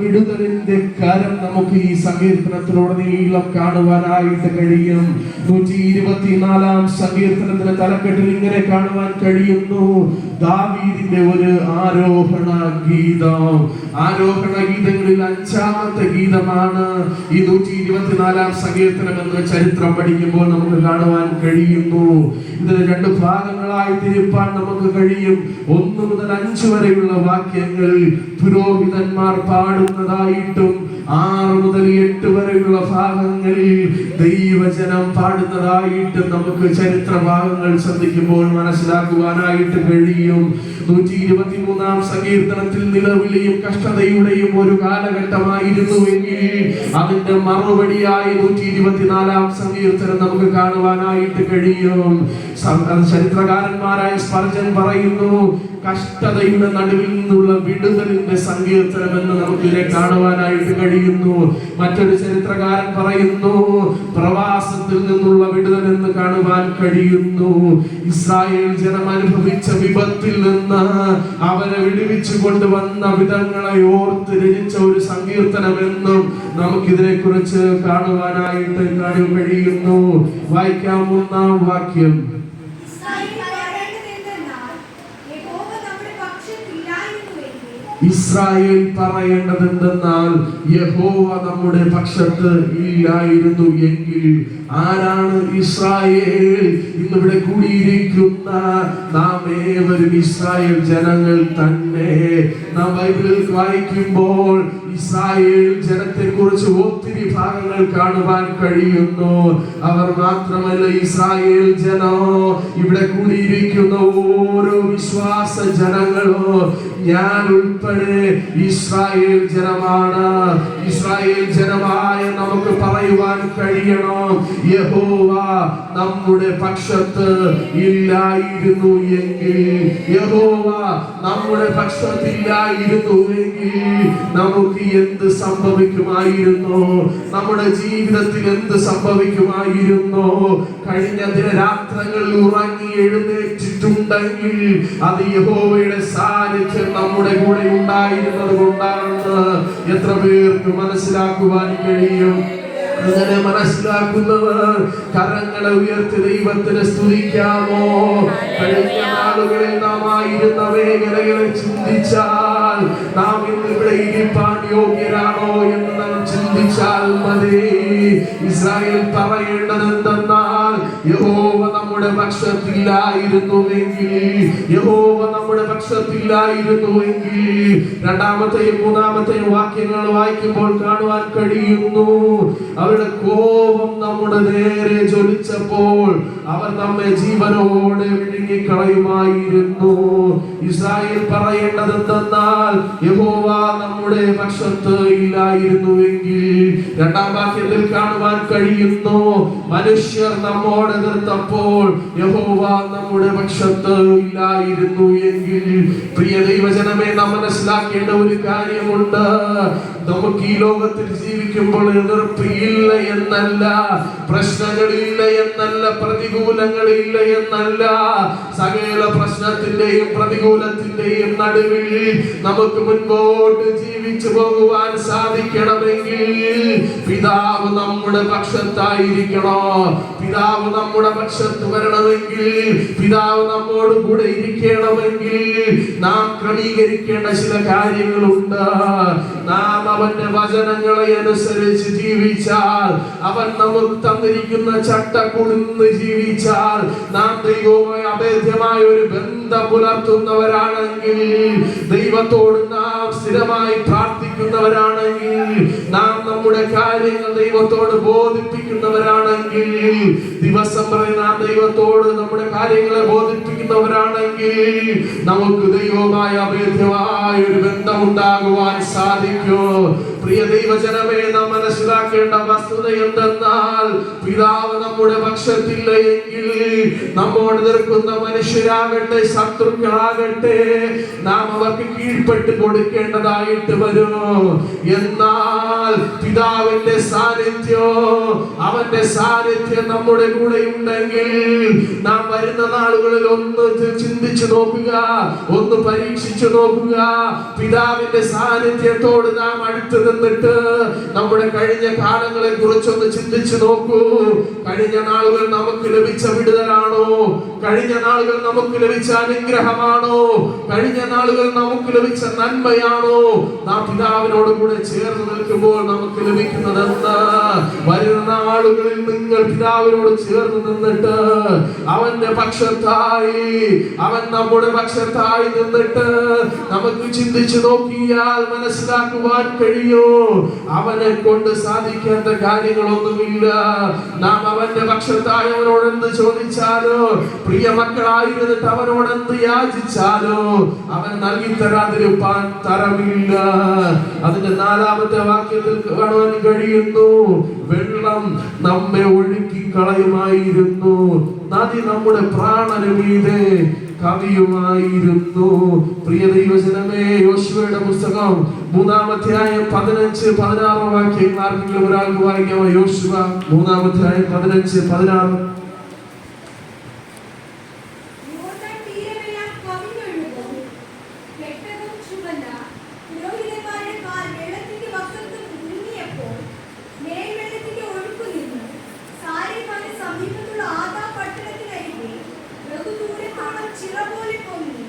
വിടുതലിന്റെ കരം നമുക്ക് ഈ സങ്കീർത്തനത്തിലൂടെ സങ്കീർത്തനത്തിലുടനീളം കാണുവാനായിട്ട് കഴിയും. നൂറ്റി ഇരുപത്തിനാലാം സങ്കീർത്തനത്തിന്റെ തലക്കെട്ടിൽ ഇങ്ങനെ കാണുവാൻ കഴിയുന്നു. ദാവീദിന്റെ ഒരു ആരോഹണ ഗീതം. ആരോഹണ ഗീതങ്ങളിൽ അഞ്ചാമത്തെ ഗീതമാണ് ഈ നൂറ്റി ഇരുപത്തിനാലാം സങ്കീർത്തനം എന്ന ചരിത്രം പഠിക്കുമ്പോൾ നമുക്ക് കാണുവാൻ കഴിയുന്നു. ഇതിന് രണ്ട് ഭാഗങ്ങളായി തിരുപ്പാൻ നമുക്ക് കഴിയും. ഒന്ന് മുതൽ അഞ്ച് വരെയുള്ള വാക്യങ്ങൾ പുരോഹിതന്മാർ പാടുന്നതായിട്ടും ആറ് മുതൽ എട്ട് വരെയുള്ള ഭാഗങ്ങളിൽ ദൈവജനം പാടുന്നതായിട്ടും നമുക്ക് ചരിത്ര ഭാഗങ്ങൾ ശ്രദ്ധിക്കുമ്പോൾ മനസ്സിലാക്കുവാനായിട്ട് കഴിയും. നൂറ്റി ഇരുപത്തി മൂന്നാം സങ്കീർത്തനത്തിൽ നിലവിലെയും കഷ്ടതയുടെയും ഒരു കാലഘട്ടമായിരുന്നുവെങ്കിൽ അതിന്റെ മറുപടിയായി നൂറ്റി ഇരുപത്തിനാലാം സങ്കീർത്തനം നമുക്ക് കാണുവാനായിട്ട് കഴിയും. ചരിത്രകാരന്മാരായ സ്പർജൻ പറയുന്നു കഷ്ടതയുടെ നടുവിൽ നിന്നുള്ള വിടുതലിന്റെ സങ്കീർത്തനം എന്ന് നമുക്ക് ഇതിനെ കാണുവാനായിട്ട് കഴിയുന്നു. മറ്റൊരു ചരിത്രകാരൻ പറയുന്നു പ്രവാസത്തിൽ നിന്നുള്ള വിടുതൽ എന്ന് കാണുവാൻ കഴിയുന്നു. ഇസ്രായേൽ ജനം അനുഭവിച്ച വിപത്തിൽ നിന്ന് അവരെ വിടുവിച്ചു കൊണ്ടുവന്ന വിധങ്ങളെ ഓർത്ത് രചിച്ച ഒരു സങ്കീർത്തനം എന്നും നമുക്കിതിനെ കുറിച്ച് കാണുവാനായിട്ട് കഴിയുന്നു. വായിക്കാം മൂന്നാം വാക്യം ഇസ്രായേൽ പറയേണ്ടതെന്തെന്നാൽ, യഹോവ നമ്മുടെ പക്ഷത്തില്ലായിരുന്നുവെങ്കിൽ ഇസ്രായേൽ പറയേണ്ടത് എന്തെന്നാൽ യഹോവ നമ്മുടെ പക്ഷത്ത് ഇല്ലായിരുന്നു എങ്കിൽ ആരാണ് ഇസ്രായേൽ ഇന്നിവിടെ കൂടിയിരിക്കുന്ന നാം ഏവരും ഇസ്രായേൽ ജനങ്ങൾ തന്നെ. നാം ബൈബിളിൽ വായിക്കുമ്പോൾ ഇസ്രായേൽ ജനത്തെ കുറിച്ച് ഒത്തിരി ഭാഗങ്ങൾ കാണുവാൻ കഴിയുന്നു. അവർ മാത്രമല്ല ഇസ്രായേൽ ജനോ ഇവിടെ കൂടിയിരിക്കുന്ന ഓരോ വിശ്വാസ ജനങ്ങളോ ഞാൻ ഉൾപ്പെടെ ഇസ്രായേൽ ജനമാണ്. ഇസ്രായേൽ ജനമായ നമുക്ക് പറയുവാൻ കഴിയണം. യഹോവ നമ്മുടെ പക്ഷത്ത് ഇല്ലായിരുന്നു എങ്കിൽ യഹോവ നമ്മുടെ പക്ഷത്തില്ലായിരുന്നു എങ്കിൽ നമുക്ക് എന്ത് സംഭവിക്കുമായിരുന്നു? നമ്മുടെ ജീവിതത്തിൽ എന്ത് സംഭവിക്കുമായിരുന്നു? കഴിഞ്ഞ ദിനരാത്രങ്ങളിൽ ഉറങ്ങി എഴുന്നേറ്റിട്ടുണ്ടെങ്കിൽ അത് യഹോവയുടെ സാന്നിധ്യം നമ്മുടെ കൂടെ ഉണ്ടായിരുന്നത് കൊണ്ടാണെന്ന് എത്ര പേർക്ക് മനസ്സിലാക്കുവാൻ കഴിയും? അങ്ങനെ മനസ്സിലാക്കുന്നവർ കരങ്ങളെ ഉയർത്തി ദൈവത്തിന് സ്തുതിക്കാമോ? കഴിഞ്ഞ നാളുകളിൽ നാം ആയിരുന്ന മേഖലകളെ ചിന്തിച്ചാൽ നാം ഇന്ന് ഇവിടെ ഇരിപ്പാൻ യോഗ്യരാണോ എന്ന് നാം ചിന്തിച്ചാൽ മതി. ഇസ്രായേൽ പറയേണ്ടത് എന്തെന്നാൽ യഹോവ നമ്മുടെ യഹോവ നമ്മുടെ പക്ഷത്തില്ലായിരുന്നുവെങ്കിൽ രണ്ടാമത്തെയും മൂന്നാമത്തെയും വാക്യങ്ങൾ വായിക്കുമ്പോൾ കാണുവാൻ കഴിയുന്നു. അവരുടെ കോപം നമ്മുടെ നേരെ ജ്വലിച്ചപ്പോൾ അവർ നമ്മെ ജീവനോടെ വിഴുങ്ങിക്കളയുമായിരുന്നു. ഇസ്രായേൽ പറയേണ്ടത് എന്തെന്നാൽ യഹോവ നമ്മുടെ പക്ഷത്ത് ഇല്ലായിരുന്നുവെങ്കിൽ രണ്ടാം വാക്യത്തിൽ കാണുവാൻ കഴിയുന്നു. മനുഷ്യർ നമ്മോട് എതിർത്തപ്പോൾ യഹോവ നമ്മുടെ പക്ഷത്ത് ഇല്ലായിരുന്നു എങ്കിൽ പ്രിയ ദൈവജനമേ നാം മനസ്സിലാക്കേണ്ട ഒരു കാര്യമുണ്ട്. നമുക്ക് ഈ ലോകത്തിൽ ജീവിക്കുമ്പോൾ എതിർപ്പ് ഇല്ല എന്നല്ല പ്രശ്നങ്ങളില്ല എന്നല്ല പ്രതികൂലങ്ങളില്ല എന്നല്ല. സകല പ്രശ്നത്തിന്റെയും പ്രതികൂലത്തിന്റെയും നടുവിൽ നമുക്ക് മുൻപോട്ട് ജീവിച്ചു പോകുവാൻ സാധിക്കണമെങ്കിൽ പിതാവ് നമ്മുടെ പക്ഷത്തായിരിക്കണോ. പിതാവ് നമ്മുടെ പക്ഷത്ത് വരണമെങ്കിൽ പിതാവ് നമ്മോട് കൂടെ ഇരിക്കണമെങ്കിൽ നാം ക്രമീകരിക്കേണ്ട ചില കാര്യങ്ങളുണ്ട്. നാം അവന്റെ വചനങ്ങളെ അനുസരിച്ച് ജീവിച്ചാൽ അവൻ നമുക്ക് തന്നിരിക്കുന്ന ചട്ടക്കുളിന്ന് ജീവിച്ചാൽ നാം ദൈവവുമായി അഭേദ്യമായ ഒരു ബന്ധം പുലർത്തുന്നവരാണെങ്കിൽ ദൈവത്തോട് നാം സ്ഥിരമായി പ്രാർത്ഥിക്കുന്നവരാണെങ്കിൽ നാം നമ്മുടെ കാര്യങ്ങൾ ദൈവത്തോട് ബോധിപ്പിക്കുന്നവരാണെങ്കിൽ ദിവസം പറയുന്ന നാം ദൈവത്തോട് നമ്മുടെ കാര്യങ്ങളെ ബോധിപ്പിക്കുന്നവരാണെങ്കിൽ നമുക്ക് ദൈവമായ അഭേദ്യമായ ഒരു ബന്ധം ഉണ്ടാകുവാൻ സാധിക്കും. പ്രിയ ദൈവജനമേ നാം മനസ്സിലാക്കേണ്ട വസ്തുത എന്തെന്നാൽ പിതാവ് നമ്മുടെ പക്ഷത്തില്ല എങ്കിൽ നമ്മോട് നിൽക്കുന്ന മനുഷ്യരാകട്ടെ ശത്രുക്കളാകട്ടെ നാം അവർക്ക് കീഴ്പ്പെട്ട് കൊടുക്കേണ്ടതായിട്ട് വരും. എന്നാൽ പിതാവിന്റെ സാന്നിധ്യോ അവന്റെ സാന്നിധ്യം നമ്മുടെ കൂടെ ഉണ്ടെങ്കിൽ നാം വരുന്ന നാളുകളിൽ ഒന്ന് ചിന്തിച്ചു നോക്കുക ഒന്ന് പരീക്ഷിച്ചു നോക്കുക. പിതാവിന്റെ സാന്നിധ്യത്തോട് നാം അടുത്ത് നിന്നിട്ട് നമ്മുടെ കഴിഞ്ഞ കാലങ്ങളെ കുറിച്ചൊന്ന് ചിന്തിച്ചു നോക്കൂ. കഴിഞ്ഞ നാളുകൾ നമുക്ക് ലഭിച്ച വിടുതലാണോ? കഴിഞ്ഞ നാളുകൾ നമുക്ക് ലഭിച്ച അനുഗ്രഹമാണോ? കഴിഞ്ഞ നാളുകൾ നമുക്ക് ലഭിച്ച നന്മയാണോ? നാം പിതാവിനോട് കൂടെ ചേർന്ന് നിൽക്കുമ്പോൾ നമുക്ക് ലഭിക്കുന്നത് വരുന്ന നാളുകളിൽ നിങ്ങൾ പിതാവിനോട് ചേർന്ന് നിന്നിട്ട് അവന്റെ പക്ഷത്തായി അവൻ നമ്മുടെ പക്ഷത്തായി നിന്നിട്ട് നമുക്ക് ചിന്തിച്ചു നോക്കിയാൽ മനസ്സിലാക്കുവാൻ കഴിയോ. അവനെ കൊണ്ട് സാധിക്കാത്ത കാര്യങ്ങളൊന്നുമില്ല. നാം അവന്റെ പക്ഷത്തായവനോട് എന്ത് ചോദിച്ചാലോ പ്രിയ മക്കളായിരുന്നിട്ട് അവനോട് എന്ത് യാചിച്ചാലോ അവൻ നൽകി തരാതിരിപ്പാൻ തരമില്ല. അതിന്റെ നാലാമത്തെ വാക്യത്തിൽ കാണുവാൻ കഴിയുന്നു. വെള്ളം നമ്മെ ഒഴുക്കി കളയുമായിരുന്നു. നദി നമ്മുടെ പ്രാണന് മീതെ കവിയുമായിരുന്നു. പ്രിയ ദൈവജനമേ യോശുവയുടെ പുസ്തകം മൂന്നാമധ്യായം പതിനഞ്ച് പതിനാറ് വാക്യങ്ങൾ ആർക്കെങ്കിലും ഒരാൾക്ക് വായിക്കാമോ? യോശുവ മൂന്നാമധ്യായം പതിനഞ്ച് പതിനാറ് യോർദാൻ തീരമെല്ലാം കവിഞ്ഞൊഴുകും. പെട്ടകം ചുമന്ന പുരോഹിതന്മാരുടെ കാൽ വെള്ളത്തിന്റെ വസ്ത്രത്തിൽ മുങ്ങിയപ്പോൾ മേൽവെള്ളത്തിന്റെ ഒഴുക്ക് നിന്നു. സാരെക്കാന് സമീപത്തുള്ള ആദാം പട്ടണത്തിനരികെ ബഹുദൂരത്തോളം ചിറ പോലെ പൊങ്ങി.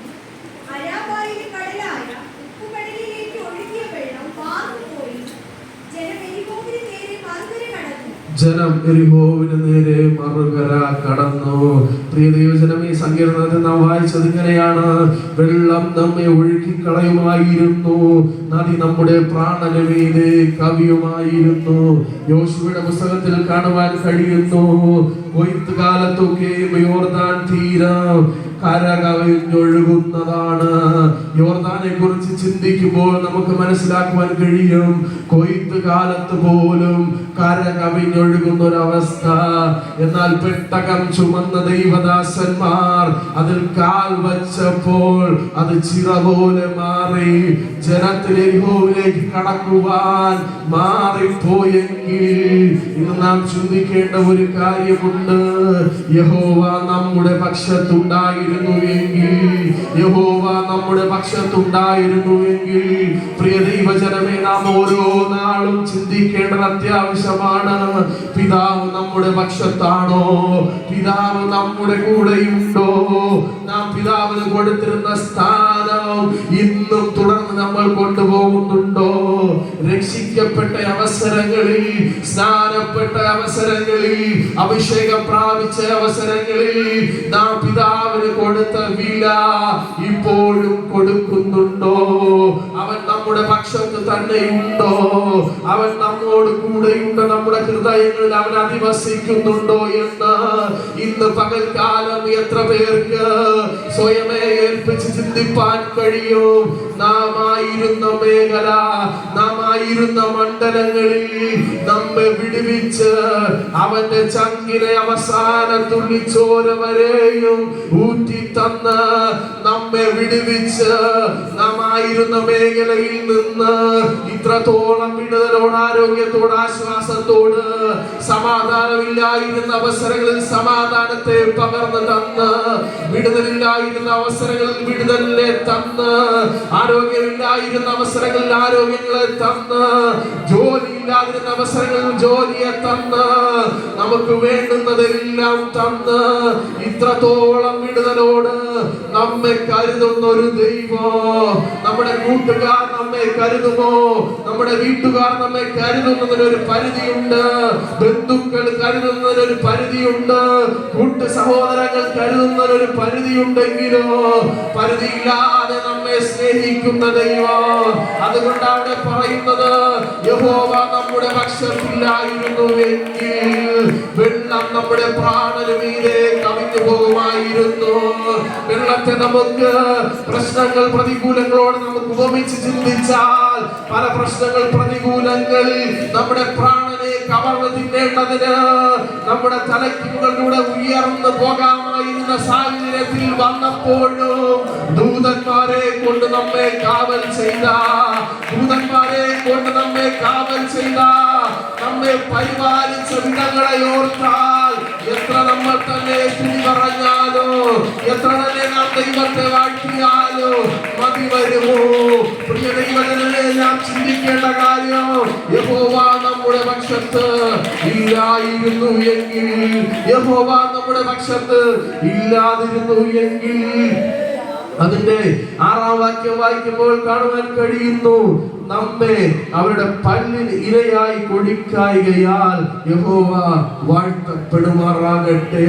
അരാബായിലെ കടലായ ഉപ്പുകടലിലേക്ക് ഒഴുകിയ വെള്ളം വാർന്നുപോയി. ജനം എരിഹോവിന് നേരെ മറുകര കടന്നു. ജനം എരിഹോവിന് നേരെ മറുകര കടന്നു. പ്രിയ ദൈവജനം ഈ സങ്കീർണത്തിൽ നാം വായിച്ചത് ഇങ്ങനെയാണ്. വെള്ളം നമ്മെ ഒഴുക്കി കളയുമായിരുന്നു നദി നമ്മുടെ പ്രാണന് കവിയുമായിരുന്നു. യോശുവയുടെ പുസ്തകത്തിൽ കാണുവാൻ കഴിയുന്നു. കൊയ്ത്ത് യോർദാൻ തീരം കരകവിഞ്ഞൊഴുകുന്നതാണ് യോർദാനെ കുറിച്ച് ചിന്തിക്കുമ്പോൾ നമുക്ക് മനസ്സിലാക്കുവാൻ കഴിയും. കൊയ്ത്ത് കാലത്ത് പോലും കരകവിഞ്ഞൊഴുകുന്ന ഒരവസ്ഥ എന്നാൽ പെട്ടകം ചുമന്ന ദൈവദാസന്മാർ അതിൽ കാൽ വച്ചപ്പോൾ അത് ചിറ പോലെ മാറി. ജനത്തിലെ എരിഹോവിലേക്ക് കടക്കുവാൻ മാറിപ്പോയെങ്കിൽ ഇന്ന് നാം ചിന്തിക്കേണ്ട ഒരു കാര്യമുണ്ട്. യഹോവ നമ്മുടെ പക്ഷത്തുണ്ടായിരുന്നു എങ്കിൽ യഹോവ നമ്മുടെ പക്ഷത്തുണ്ടായിരുന്നു എങ്കിൽ പ്രിയ ദൈവജനമേ നാം ഓരോ നാളും ചിന്തിക്കേണ്ടത് അത്യാവശ്യമാണ്. പിതാവ് നമ്മുടെ പക്ഷത്താണോ? പിതാവ് നമ്മുടെ കൂടെയുണ്ടോ? നാം പിതാവിന് കൊടുത്തിരുന്ന സ്ഥാനം ഇന്നും തുടർന്ന് നമ്മൾ കൊണ്ടുപോകുന്നുണ്ടോ? രക്ഷിക്കപ്പെട്ട അവസരങ്ങളിൽ സ്നാനപ്പെട്ട അവസരങ്ങളിൽ അഭിഷേകം പ്രാപിച്ച അവസരങ്ങളിൽ നാം പിതാവിന് കൊടുത്ത വില ഇപ്പോഴും കൊടുക്കുന്നുണ്ടോ? അവൻ നമ്മുടെ പക്ഷത്ത് തന്നെയുണ്ടോ? അവൻ നമ്മോട് കൂടെയുണ്ട് നമ്മുടെ ഹൃദയങ്ങളിൽ അവൻ അധിവസിക്കുന്നുണ്ടോ എന്ന് ഇന്ന് പകൽക്കാലം എത്ര പേർക്ക് സ്വയമേ ഏൽപ്പിച്ച് ചിന്തിപ്പാൻ കഴിയും? നാമായിരുന്ന മേഖല നാമായിരുന്ന മണ്ഡലങ്ങളിൽ നമ്മെ വിടുവിച്ച് അവന്റെ ചങ്കിലെ അവസാന തുള്ളിച്ചോര വരെയും ഊറ്റി തന്ന് നമ്മെ വിടുവിച്ച് നാമായിരുന്ന മേഖലയിൽ നിന്ന് ഇത്രത്തോളം വിടുതലോട് ആരോഗ്യത്തോട് ആശ്വാസത്തോട് സമാധാനമില്ലായിരുന്ന അവസരങ്ങളിൽ സമാധാനത്തെ പകർന്നു തന്ന് വിടുതലില്ലായിരുന്ന അവസരങ്ങളിൽ വിടുതലിനെ തന്ന് ആരോഗ്യമില്ലായിരുന്ന അവസരങ്ങളിൽ ആരോഗ്യങ്ങളെ തന്ന് ജോലി ഇല്ലാതിരുന്ന അവസരങ്ങളിൽ ജോലിയെ തന്ന് നമുക്ക് വേണ്ടുന്നതെല്ലാം തന്ന്. ഇത്രത്തോളം വിടുതലോട് നമ്മെ കരുതുന്ന ഒരു ദൈവം നമ്മുടെ കൂട്ടുകാർ നമ്മെ കരുതുമോ? നമ്മുടെ വീട്ടുകാർ നമ്മെ കരുതുന്നതിന് ഒരു പരിധിയുണ്ട്. ബന്ധുക്കൾ കരുതുന്നതിന് ഒരു പരിധിയുണ്ട്. കൂട്ടു സഹോദരങ്ങൾ കരുതുന്നതിന് ഒരു പരിധിയുണ്ടെങ്കിലോ? പരിധിയില്ലാതെ നമ്മെ സ്നേഹിക്കുന്ന ദൈവം. അതുകൊണ്ടാണ് പറയുന്നത് യഹോവ നമ്മുടെ പക്ഷത്തില്ലായിരുന്നു എങ്കിൽ വെള്ളം നമ്മുടെ പ്രാണന് മീതെ കവിഞ്ഞു പോകുമായിരുന്നു. വെള്ളത്തെ നമുക്ക് പ്രശ്നങ്ങൾ പ്രതികൂലങ്ങളോട് നമുക്ക് ഉപമിച്ച് ചിന്തിച്ചാൽ പല പ്രശ്നങ്ങൾ പ്രതികൂലങ്ങൾ നമ്മുടെ പ്രാണനെ കവർന്ന് തിന്നേണ്ടതിന് നമ്മുടെ തലയ്ക്ക് മുകളിലൂടെ ഉയർന്നു പോകാമായിരുന്ന സാഹചര്യത്തിൽ വന്നപ്പോഴും ദൂതന്മാരെ കൊണ്ട് നമ്മെ കാവൽ ചെയ്ത ദൂതന്മാരെ കൊണ്ട് നമ്മെ കാവൽ ചെയ്ത നമ്മെ പരിപാലിച്ച വിധങ്ങളെ ഓർത്താൽ എത്ര നമ്മൾ തന്നെ സ്തുതി തന്നെ നാം ദൈവത്തെ വാഴ്ത്തിയാലോ? മതി വരുമോ? പ്രിയ ദൈവജനങ്ങളെ നാം ചിന്തിക്കേണ്ട കാര്യം യഹോവ നമ്മുടെ പക്ഷത്ത് ഇല്ലായിരുന്നു എങ്കിൽ യഹോവ നമ്മുടെ പക്ഷത്ത് ഇല്ലാതിരുന്നു എങ്കിൽ അതിന്റെ ആറാം വാക്യം വായിക്കുമ്പോൾ കാണുവാൻ കഴിയുന്നു നമ്മെ അവരുടെ പല്ലിന് ഇരയായി കൊടുക്കായികയാൽ യഹോവ വാഴ്ത്തപ്പെടുമാറാകട്ടെ.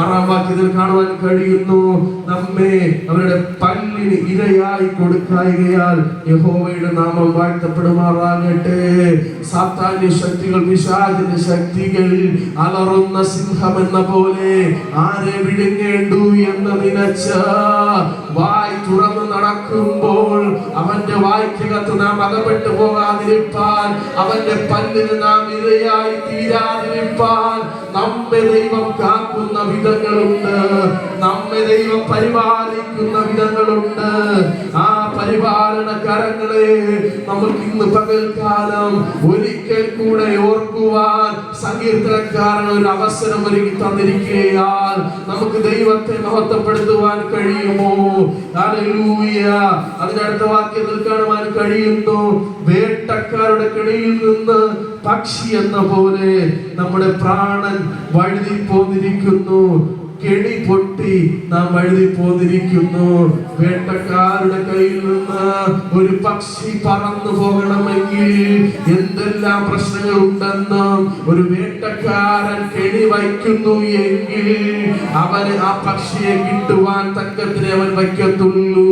ആറാം വാക്യത്തിൽ കാണുവാൻ കഴിയുന്നു നമ്മെ അവരുടെ പല്ലിന് ഇരയായി കൊടുക്കായികയാൽ യഹോവയുടെ നാമം വാഴ്ത്തപ്പെടുമാറാകട്ടെ. സാത്താന്യ ശക്തികൾ പിശാചിന്റെ ശക്തികൾ അലറുന്ന സിംഹം എന്ന പോലെ ആരെ വിഴുങ്ങേണ്ടു എന്ന് നിനച്ച വായ് തുറന്ന് നടക്കുമ്പോൾ അവന്റെ വായ്ക്കകത്ത് നാം അകപ്പെട്ടു പോകാതിരിപ്പാൻ അവന്റെ പല്ലിന് നാം ഇരയായി തീരാതിരിപ്പാൻ നമ്മെ ദൈവം കാക്കുന്ന വിധങ്ങളുണ്ട്. നമ്മെ ദൈവം പരിപാലിക്കുന്ന വിധങ്ങളുണ്ട്. ആ പരിപാലന കരങ്ങളെ നമുക്ക് ഇന്ന് പകൽക്കാലം ഒരിക്കൽ കൂടെ ഓർക്കുവാൻ സങ്കീർത്തനക്കാരൻ ഒരു അവസരം ഒരുക്കി തന്നിരിക്കുകയാൽ നമുക്ക് ദൈവത്തെ മഹത്വപ്പെടുത്തുവാൻ കഴിയുമോ? അതിനടുത്ത വാക്യത്തിൽ കാണുവാൻ കഴിയുന്നു വേട്ടക്കാരുടെ കിടയിൽ നിന്ന് പക്ഷി എന്ന പോലെ നമ്മുടെ പ്രാണൻ വഴുതി പോന്നിരിക്കുന്നു കെണി പൊട്ടി നാം വഴുതി പോന്നിരിക്കുന്നു വേട്ടക്കാരുടെ കയ്യിൽ നിന്ന് ഒരു പക്ഷി പറന്നു പോകണമെങ്കിൽ എന്തെല്ലാം പ്രശ്നങ്ങൾ ഉണ്ടെന്നും ഒരു വേട്ടക്കാരൻ കെണി വയ്ക്കുന്നു എങ്കിൽ അവന് ആ പക്ഷിയെ കിട്ടുവാൻ തക്കത്തിന് അവൻ വയ്ക്കത്തുള്ളൂ.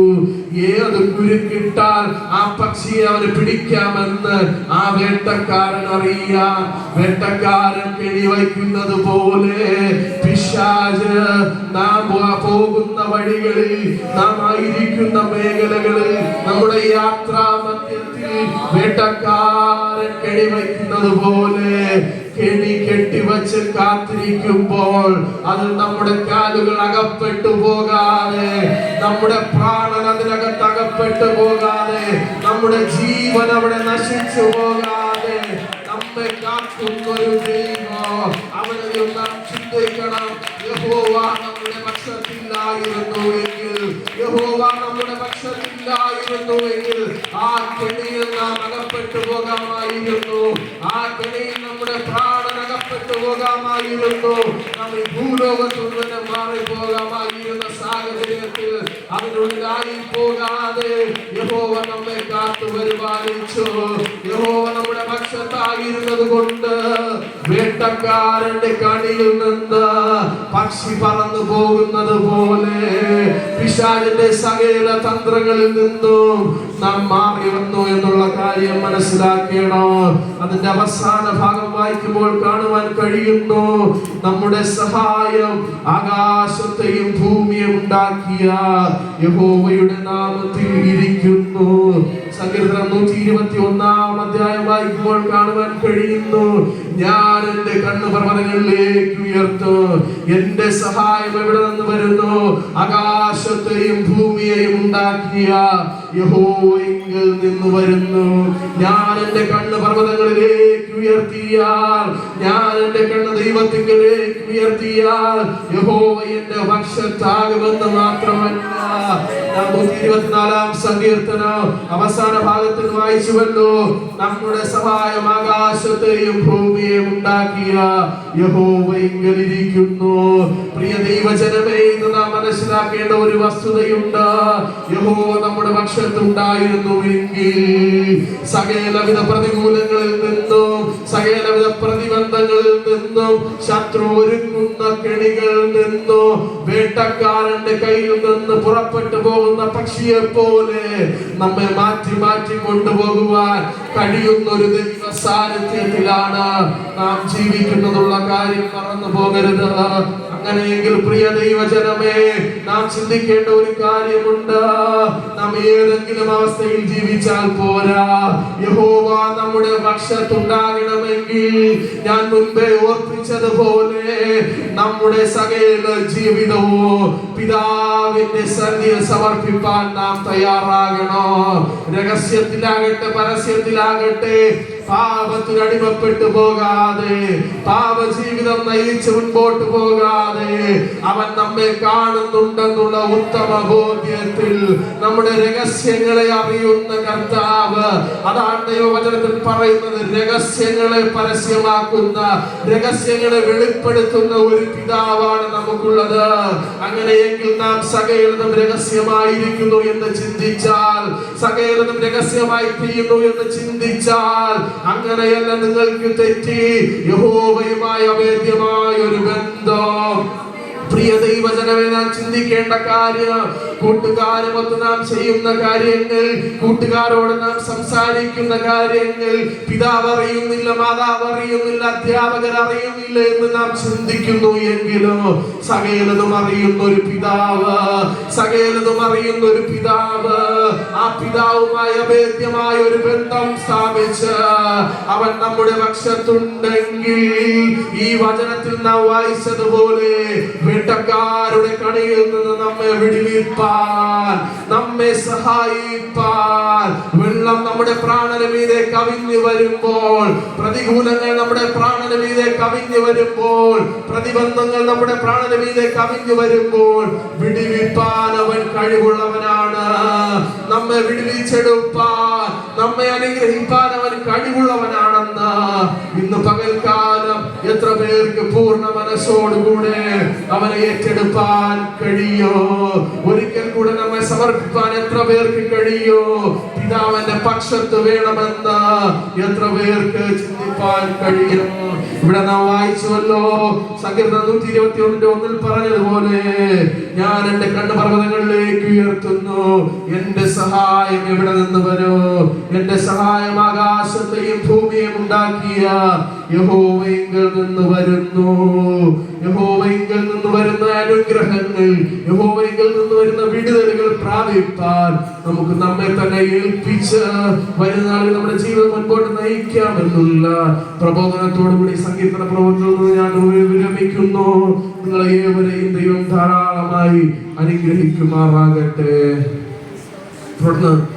ഏത് കുരുക്കിട്ടാൽ ആ പക്ഷിയെ അവന് പിടിക്കാമെന്ന് ആ വേട്ടക്കാരൻ അറിയാം. വേട്ടക്കാരൻ കെണി വയ്ക്കുന്നത് പോലെ പിശാച്. നാം പോകുന്ന വഴികളിൽ നാം ആയിരിക്കുന്ന മേഖലകളിൽ നമ്മുടെ യാത്രാ മധ്യത്തിൽ വേട്ടക്കാരൻ കെണിവയ്ക്കുന്നത് പോലെ കെണി കെട്ടിവച്ച് കാത്തിരിക്കുമ്പോൾ അത് നമ്മുടെ കാലുകൾ അകപ്പെട്ടു പോകാതെ നമ്മുടെ പ്രാണൻ അതിനകത്ത് അകപ്പെട്ടു പോകാതെ നമ്മുടെ ജീവൻ അവിടെ നശിച്ചു പോകാതെ നമ്മെ കാത്തുന്നൊരു ദൈവം അവനെ യഹോവ നമ്മുടെ പക്ഷത്തില്ലായിരുന്നു എങ്കിൽ യഹോവ നമ്മുടെ പക്ഷത്തില്ലായിരുന്നു എങ്കിൽ ആ കെണിയിൽ നാം അകപ്പെട്ടു പോകാമായിരുന്നു. ആ കെണിയിൽ നമ്മുടെ പ്രാണൻ അകപ്പെട്ടു പോകാമായിരുന്നു. നമ്മൾ ഈ ഭൂലോകത്തിൽ മാറിപ്പോകാമായിരുന്ന മാറി പോകാമായിരുന്ന സാഹചര്യത്തിൽ അതിനുള്ളിലായി പോകാതെ യഹോവ നമ്മെ കാത്തു പരിപാലിച്ചു. യഹോവ നമ്മുടെ പക്ഷത്തായിരുന്നത് കൊണ്ട് വേട്ടക്കാരന്റെ കണിയിൽ നിന്ന് പക്ഷി പറന്നു പോകുന്നത് പോലെ പിശാചിന്റെ സകല തന്ത്രങ്ങളിൽ നിന്നും നാം മാറി വന്നു എന്നുള്ള കാര്യം മനസ്സിലാക്കണം. അതിന്റെ അവസാന ഭാഗം വായിക്കുമ്പോൾ കാണുവാൻ കഴിയുന്നു. നമ്മുടെ സഹായം ആകാശത്തെയും ഭൂമിയും ഉണ്ടാക്കിയ യഹോവയുടെ നാമത്തിൽ ഇരിക്കുന്നു. സങ്കീർത്തനം നൂറ്റി ഇരുപത്തി ഒന്നാം അധ്യായം വായിക്കുമ്പോൾ കാണുവാൻ കഴിയുന്നു. ഞാൻ എന്റെ കണ്ണു പർവതങ്ങളിലേക്ക് ഉയർത്തു. എന്റെ സഹായം എവിടെ നിന്ന് വരുന്നു? ആകാശത്തെയും ഭൂമിയെയും ഉണ്ടാക്കിയ യഹോയിങ്കിൽ നിന്ന് വരുന്നു. ഞാൻ എന്റെ കണ്ണ് പർവതങ്ങളിലേക്ക് ഉയർത്തിയാൽ ഞാൻ എന്റെ കണ്ണ് ദൈവത്തിങ്കിലേക്ക് ഉയർത്തിയാൽ യഹോവ എന്റെ പക്ഷത്താകുമെന്ന് മാത്രമല്ല. ഇരുപത്തിനാലാം സങ്കീർത്തനം അവസാന ഭാഗത്തിൽ വായിച്ചുവല്ലോ. നമ്മുടെ സഹായം ആകാശത്തെയും ഭൂമിയെയും ഉണ്ടാക്കിയ യഹോവയെങ്കിൽ ഇരിക്കുന്നു പ്രിയ ദൈവജനമേ ഇന്ന് നാം മനസ്സിലാക്കേണ്ട ഒരു വസ്തുതയുണ്ട്. യഹോവ നമ്മുടെ പക്ഷത്തുണ്ടായിരുന്നു എങ്കിൽ സകലവിധ പ്രതികൂലങ്ങളിൽ നിന്നും സകലവിധ പ്രതിബന്ധങ്ങളിൽ നിന്നും ശത്രു ഒരുക്കുന്ന കെണികളിൽ നിന്നും വേട്ടക്കാരന്റെ കയ്യിൽ നിന്ന് പുറപ്പെട്ടു പോകുന്ന പക്ഷിയെ പോലെ നമ്മെ മാറ്റി മാറ്റി കൊണ്ടുപോകുവാൻ കഴിയുന്ന ഒരു ദൈവ സാന്നിധ്യത്തിലാണ് നാം ജീവിക്കുന്നതുള്ള കാര്യം മറന്നു പോകരുത്. അങ്ങനെയെങ്കിൽ പ്രിയ ദൈവജനമേ നാം ചിന്തിക്കേണ്ട ഒരു കാര്യമുണ്ട്. നാം ഏതെങ്കിലും അവസ്ഥയിൽ ജീവിച്ചാൽ പോരാ. യഹോവ നമ്മുടെ പക്ഷത്തുണ്ടാകണമെങ്കിൽ ഞാൻ മുൻപേ ഓർപ്പിച്ചതുപോലെ നമ്മുടെ സകല ജീവിതവും പിതാവിന്റെ സന്ധിയിൽ സമർപ്പിപ്പാൻ നാം തയ്യാറാകണോ. രഹസ്യത്തിലാകട്ടെ പരസ്യത്തിലാകട്ടെ പാപത്തിന് അടിമപ്പെട്ടു പോകാതെ പാപ ജീവിതം നയിച്ച് മുൻപോട്ട് പോകാതെ അവൻ നമ്മെ കാണുന്നുണ്ടെന്നുള്ള ഉത്തമ ബോധ്യത്തിൽ നമ്മുടെ രഹസ്യങ്ങളെ അറിയുന്ന കർത്താവ് അതാണ് ദൈവവചനത്തിൽ പറയുന്നത്. രഹസ്യങ്ങളെ പരസ്യമാക്കുന്ന രഹസ്യങ്ങളെ വെളിപ്പെടുത്തുന്ന ഒരു പിതാവാണ് നമുക്കുള്ളത്. അങ്ങനെയെങ്കിൽ നാം സകലതും രഹസ്യമായിരിക്കുന്നു എന്ന് ചിന്തിച്ചാൽ സകലതും രഹസ്യമായി തീരുന്നു എന്ന് ചിന്തിച്ചാൽ അങ്ങനെയല്ല നിങ്ങൾക്ക് തെറ്റി. യഹോവയുമായി അവേദ്യമായ ഒരു ബന്ധം. പ്രിയ ദൈവജനമേ നാം ചിന്തിക്കേണ്ട കാര്യം കൂട്ടുകാരുമൊത്ത് നാം ചെയ്യുന്ന കാര്യങ്ങൾ കൂട്ടുകാരോട് നാം സംസാരിക്കുന്ന കാര്യങ്ങൾ പിതാവ് അറിയുന്നില്ല മാതാവ് അറിയുന്നില്ല അധ്യാപകർ അറിയുന്നില്ല എന്ന് നാം ചിന്തിക്കുന്നു എങ്കിലും സകലതും അറിയുന്ന ഒരു പിതാവ് സകലതും അറിയുന്ന ഒരു പിതാവ്. ആ പിതാവുമായി അഭേദ്യമായ ഒരു ബന്ധം സ്ഥാപിച്ച് അവൻ നമ്മുടെ പക്ഷത്തുണ്ടെങ്കിൽ ഈ വചനത്തിൽ നാം വായിച്ചതുപോലെ വേട്ടക്കാരുടെ കണിയിൽ നിന്ന് നമ്മെ വിടുവിപ്പാൻ നമ്മെ സഹായിപ്പാൻ. വെള്ളം നമ്മുടെ പ്രാണന മീതെ കവിഞ്ഞു വരുമ്പോൾ പ്രതികൂലങ്ങൾ നമ്മുടെ പ്രാണന മീതെ കവിഞ്ഞു വരുമ്പോൾ പ്രതിബന്ധങ്ങൾ നമ്മുടെ പ്രാണന മീതെ കവിഞ്ഞു വരുമ്പോൾ വിടിവിപ്പാൻ അവൻ കഴിവുള്ളവനാണ്. നമ്മെ വിടുവിച്ചെടുപ്പാൻ നമ്മെ അനുഗ്രഹിപ്പാൻ അവൻ കഴിവുള്ളവനാണെന്ന് ഇന്ന് പകൽക്കാലം എത്ര പേർക്ക് പൂർണ മനസ്സോടുകൂടെ അവനെ ഏറ്റെടുപ്പാൻ കഴിയോ? ഒരിക്കൽ കൂടെ നമ്മെ സമർപ്പിക്കാൻ എത്ര പേർക്ക് കഴിയോ? പിതാവന്റെ പക്ഷത്ത് വേണമെന്ന് എത്ര പേർക്ക് ചിന്തിപ്പാൻ കഴിയും? ഇവിടെ നാം വായിച്ചുവല്ലോ സങ്കീർത്തനം നൂറ്റി ഇരുപത്തി ഒന്നിന്റെ ഒന്നിൽ പറഞ്ഞതുപോലെ ഞാൻ എന്റെ കണ്ണു പർവതങ്ങളിലേക്ക് ഉയർത്തുന്നു. എന്റെ സഹായം എവിടെ നിന്ന് വരും? എന്റെ സഹായം ആകാശത്തെയും ഭൂമിയും ഉണ്ടാക്കിയ യഹോവയിങ്കിൽ നിന്ന് വരുന്നു. യഹോവയിങ്കിൽ നിന്ന് വരുന്ന അനുഗ്രഹങ്ങൾ യഹോവയിങ്കിൽ നിന്ന് വരുന്ന വിടുതലുകൾ പ്രാപിപ്പാൻ നമുക്ക് നമ്മെ തന്നെ ഏൽപ്പിച്ച് വരുന്ന നമ്മുടെ ജീവിതം മുൻപോട്ട് നയിക്കാമെന്നുള്ള പ്രബോധനത്തോടുകൂടി സംഗീതന പ്രവർത്തനത്തിൽ ഞാൻ വിരമിക്കുന്നു. നിങ്ങളെ ഏവരെയും ദൈവം ധാരാളമായി അനുഗ്രഹിക്കുമാറാകട്ടെ. തുടർന്ന്